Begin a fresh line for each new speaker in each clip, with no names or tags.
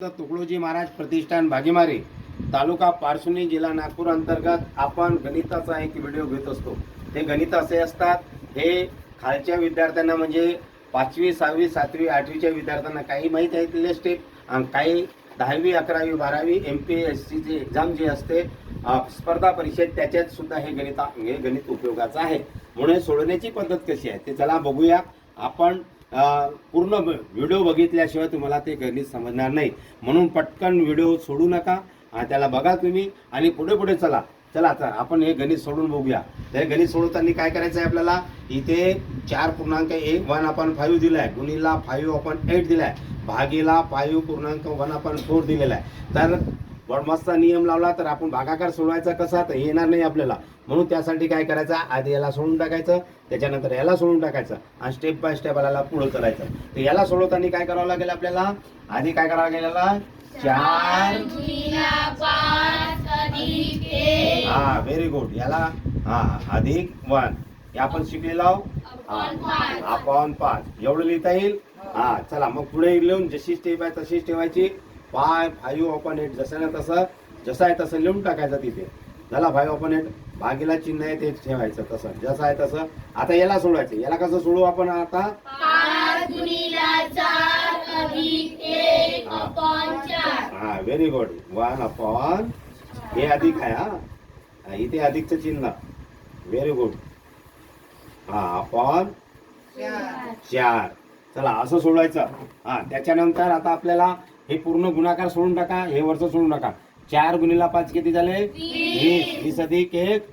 तुकडोजी महाराज प्रतिष्ठान भागीमारे तालुका पारसुनी जिल्हा नागपूर अंतर्गत आपण गणिताचा एक व्हिडिओ घेत असतो. ते गणित असे असतात हे खालच्या विद्यार्थ्यांना म्हणजे पाचवी सहावी सातवी आठवीच्या विद्यार्थ्यांना काही माहीत आहे तिथले स्टेप आणि काही दहावी अकरावी बारावी एम पी एस सीची एक्झाम जी असते स्पर्धा परीक्षेत त्याच्यात सुद्धा हे गणित हे गणित उपयोगाचं आहे. म्हणून सोडवण्याची पद्धत कशी आहे ते चला बघूया. आपण पूर्ण व्हिडिओ बघितल्याशिवाय तुम्हाला ते गणित समजणार नाही. म्हणून पटकन व्हिडिओ सोडू नका त्याला बघा तुम्ही आणि पुढे पुढे चला. चला आता आपण हे गणित सोडून बघूया. तर हे गणित सोडवताना काय करायचं आहे आपल्याला? इथे चार पूर्णांक एक वन आपण फाईव्ह दिला आहे गुणीला फाईव्ह आपण एट दिला आहे भागीला फाईव्ह पूर्णांक वन आपण फोर दिलेला आहे. तर वडमासचा नियम लावला तर आपण भागाकार सोडवायचा कसा तर येणार नाही आपल्याला. म्हणून त्यासाठी काय करायचं? आधी याला सोडून टाकायचं त्याच्यानंतर याला सोडून टाकायचं आणि स्टेप बाय स्टेप आपल्याला पुढे करायचं. तर याला सोडवताना काय करावं लागेल आपल्याला? आधी काय करावं लागेल चार. हा व्हेरी गुड याला हा अधिक वन हे आपण शिकलेलो आहोत. आपण पाच. एवढं लिहिता येईल? हा चला मग पुढे लिहून जशी स्टेप आहे तशीच ठेवायची. फाय फाईव्ह अपॉन एट जसं ना तसं जसं आहे तसं लिहून टाकायचं तिथे. झाला फाईव्ह अपॉन एट भागीला चिन्ह आहे ते ठेवायचं तसं जसं आहे तसं. आता याला सोडवायचं याला कसं सोडवू आपण आता? हा व्हेरी गुड वन अपॉन हे अधिक आहे हा. हा, इथे अधिकचं चिन्ह. व्हेरी गुड हा अपॉन चार. चला असं सोडवायचं. हा त्याच्यानंतर आता आपल्याला हे पूर्ण गुणाकार सोडून टाका हे वरचं सोडून टाका. चार गुणीला पाच किती झाले? वीस. वीस. अधिक एक?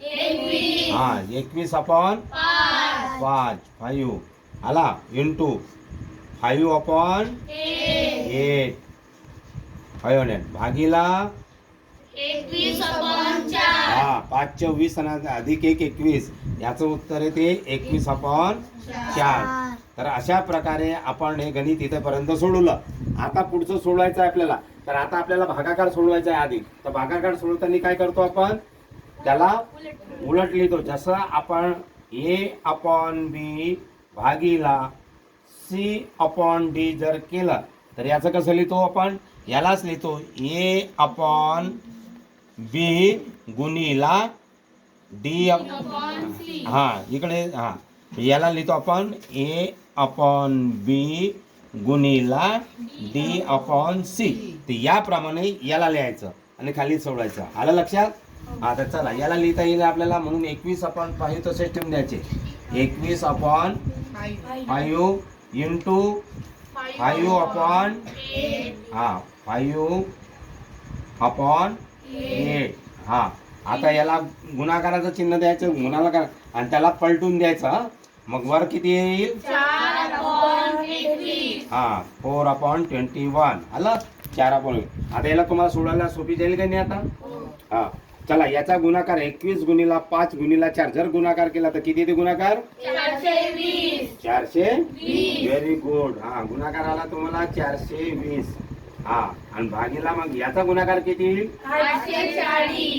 हा एकवीस अपॉन पाच. फाईव्ह. आला. Into five upon eight five hundred. भागीला हा पाच वीस अधिक एक एकवीस. याचं उत्तर आहे ते एकवीस अपॉन चार. तर अशा प्रकारे आपण हे गणित इथेपर्यंत सोडवलं. आता पुढचं सोडवायचं आहे आपल्याला. तर आता आपल्याला भागाकार सोडवायचा आहे आधी. तर भागाकार सोडवताना काय करतो आपण? त्याला उलट लिहितो. जसं आपण ए अपॉन बी भागीला सी अपॉन डी जर केलं तर याचं कसं लिहितो आपण? यालाच लिहितो ए अपॉन बी गुणीला डी हा इकडे हा. याला लिहितो आपण ए अपॉन बी गुणीला डी अपॉन सी तर याप्रमाणे याला लिहायचं आणि खाली सोडायचं. आलं लक्षात? हा तर चला याला लिहिता येईल आपल्याला. म्हणून एकवीस अपॉन फाईव्ह तसेच ठेवून द्यायचे. एकवीस upon five into five upon हा फाईव्ह अपॉन एट हा आता याला गुणाकाराचं चिन्ह द्यायचं गुणाकार आणि त्याला पलटून द्यायचं मग वर किती येईल? हा फोर अपॉन ट्वेंटी वन आलं चार अपॉन आता याला तुम्हाला सोडायला सोपी जाईल का नाही आता? हा चला याचा गुणाकार एकवीस गुणीला पाच गुणीला चार. जर गुणाकार केला तर किती येते गुणाकार? चारशे व्हेरी गुड हा गुणाकार आला तुम्हाला चारशे वीस. हा. आणि भागीला मग याचा गुणाकार किती?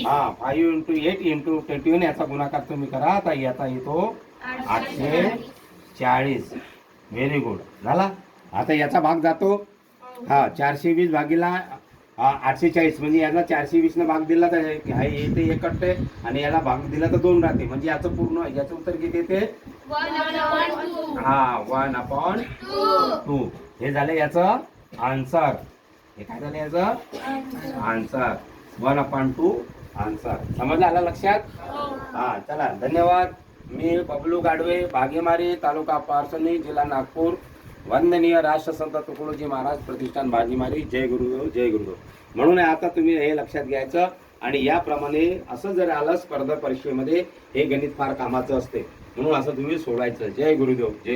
हा five into eight into twenty one याचा गुणाकार तुम्ही करा. आता याचा येतो आठशे चाळीस व्हेरी गुड झाला? आता याचा भाग जातो. हा चारशे वीस भागीला आठशे चाळीस म्हणजे याला चारशे वीस न भाग दिला तर येते एक कटते आणि याला भाग दिला तर दोन राहते. म्हणजे याचं पूर्ण याचं उत्तर किती येते? हा वन अपॉन टू. हे झालं याचं आन्सर हे काय झालं याचं? Answer one upon two answer समजलं आलं लक्षात? हा. चला. धन्यवाद. मी बबलू गाडवे बागेमारी तालुका पारसनी जिल्हा नागपूर. वंदनीय राष्ट्रसंत तुकडोजी महाराज प्रतिष्ठान बागेमारी. जय गुरुदेव जय गुरुदेव. म्हणून आता तुम्ही हे लक्षात घ्यायचं आणि याप्रमाणे असं जर आलं स्पर्धा परीक्षेमध्ये हे गणित फार कामाचं असते. म्हणून असं तुम्ही सोडायचं. जय गुरुदेव जय गुरु